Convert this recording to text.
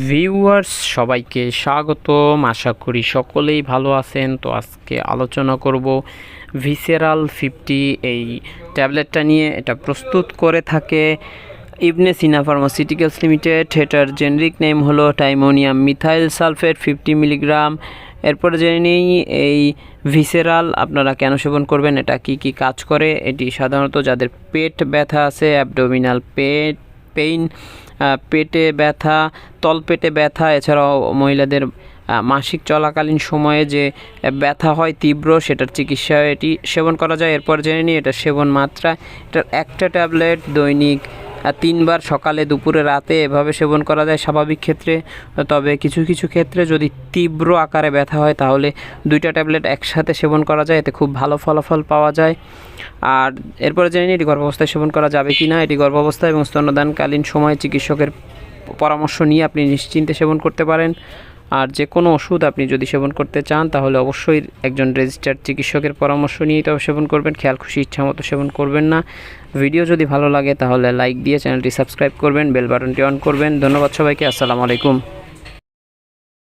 Viewers সবাইকে স্বাগতম। আশা করি সকলেই ভালো আছেন। তো আজকে আলোচনা করব ভিসেরাল ফিফটি এই ট্যাবলেটটা নিয়ে। এটা প্রস্তুত করে থাকে ইবনে সিনা ফার্মাসিউটিক্যালস লিমিটেড এটার জেনেরিক নেম হলো tiemonium methyl sulphate fifty milligram এরপরে জেনে নিই, এই ভিসেরাল আপনারা কেন সেবন করবেন? এটা কি কি কাজ করে? এটি সাধারণত যাদের পেট ব্যথা আছে অ্যাবডোমিনাল পেট পেইন পেটে ব্যথা, তলপেটে ব্যথা, এছাড়াও মহিলাদের মাসিক চলাকালীন সময়ে যে ব্যথা হয় তীব্র, সেটার চিকিৎসা এটি সেবন করা যায়। এরপর জেনে নিই, এটা সেবন মাত্রা। এটার একটা ট্যাবলেট দৈনিক তিনবার সকালে, দুপুরে, রাতে এভাবে সেবন করা যায় স্বাভাবিক ক্ষেত্রে। তবে কিছু কিছু ক্ষেত্রে যদি তীব্র আকারে ব্যথা হয়, তাহলে দুইটা ট্যাবলেট একসাথে সেবন করা যায়। এতে খুব ভালো ফলাফল পাওয়া যায়। আর এরপরে জেনে নিই, এটি গর্ভাবস্থায় সেবন করা যাবে কি না এটি গর্ভাবস্থা এবং স্তন্যদানকালীন সময়ে চিকিৎসকের পরামর্শ নিয়ে আপনি নিশ্চিন্তে সেবন করতে পারেন। আর যে কোনো ওষুধ আপনি যদি সেবন করতে চান, তাহলে অবশ্যই একজন রেজিস্টার্ড চিকিৎসকের পরামর্শ নিয়েই তবে সেবন করবেন। খেয়াল, খুশি ইচ্ছা মতো সেবন করবেন না। ভিডিও যদি ভালো লাগে, তাহলে লাইক দিয়ে চ্যানেলটি সাবস্ক্রাইব করবেন, বেল বাটনটি অন করবেন। ধন্যবাদ সবাইকে, আসসালামু আলাইকুম।